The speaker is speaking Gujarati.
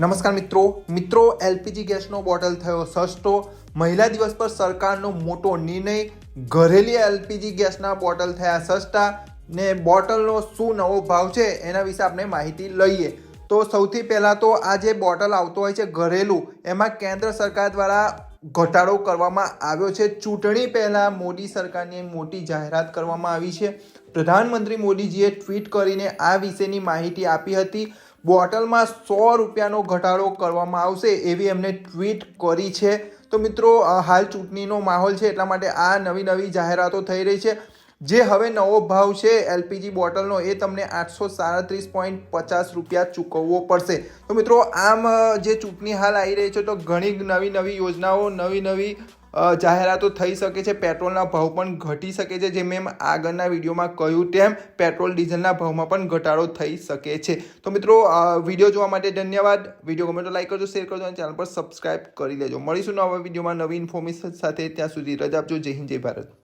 નમસ્કાર મિત્રો. મિત્રો, એલપીજી ગેસનો બોટલ થયો સસ્તો. મહિલા દિવસ પર સરકારનો મોટો નિર્ણય ઘરેલી એલપીજી ગેસના બોટલ થયા સસ્તા. ને બોટલનો શું નવો ભાવ છે એના વિશે આપણે માહિતી લઈએ. તો સૌથી પહેલાં તો આ જે બોટલ આવતો હોય છે ઘરેલું, એમાં કેન્દ્ર સરકાર દ્વારા ઘટાડો કરવામાં આવ્યો છે. ચૂંટણી પહેલાં મોદી સરકારની મોટી જાહેરાત કરવામાં આવી છે. પ્રધાનમંત્રી મોદીજીએ ટ્વીટ કરીને આ વિશેની માહિતી આપી હતી. બોટલમાં સો રૂપિયાનો ઘટાડો કરવામાં આવશે એવી એમને ટ્વીટ કરી છે. તો મિત્રો હાલ ચૂંટણીનો માહોલ છે એટલા માટે આ નવી નવી જાહેરાતો થઈ રહી છે. જે હવે નવો ભાવ છે એલપીજી બોટલનો, એ તમને આઠસો સાડત્રીસ પોઈન્ટ પચાસ રૂપિયા ચૂકવવો પડશે. તો મિત્રો, આમ જે ચૂંટણી હાલ આવી રહી છે, તો ઘણી નવી નવી યોજનાઓ નવી નવી જાહેરાતો થઈ શકે છે, પેટ્રોલના ભાવ પણ ઘટી શકે છે જે મેં આગળના વિડીયોમાં કહ્યું તેમ પેટ્રોલ, ડીઝલના ભાવમાં પણ ઘટાડો થઈ શકે છે. તો મિત્રો વીડિયો જોવા માટે ધન્યવાદ. વીડિયો ગમે તો લાઈક કરજો, શેર કરજો અને ચેનલ પર સબસ્ક્રાઈબ કરી લેજો. મળીશું નવા વિડીયોમાં નવી ઇન્ફોર્મેશન સાથે. ત્યાં સુધી રજા આપજો. જય હિન્દ, જય ભારત.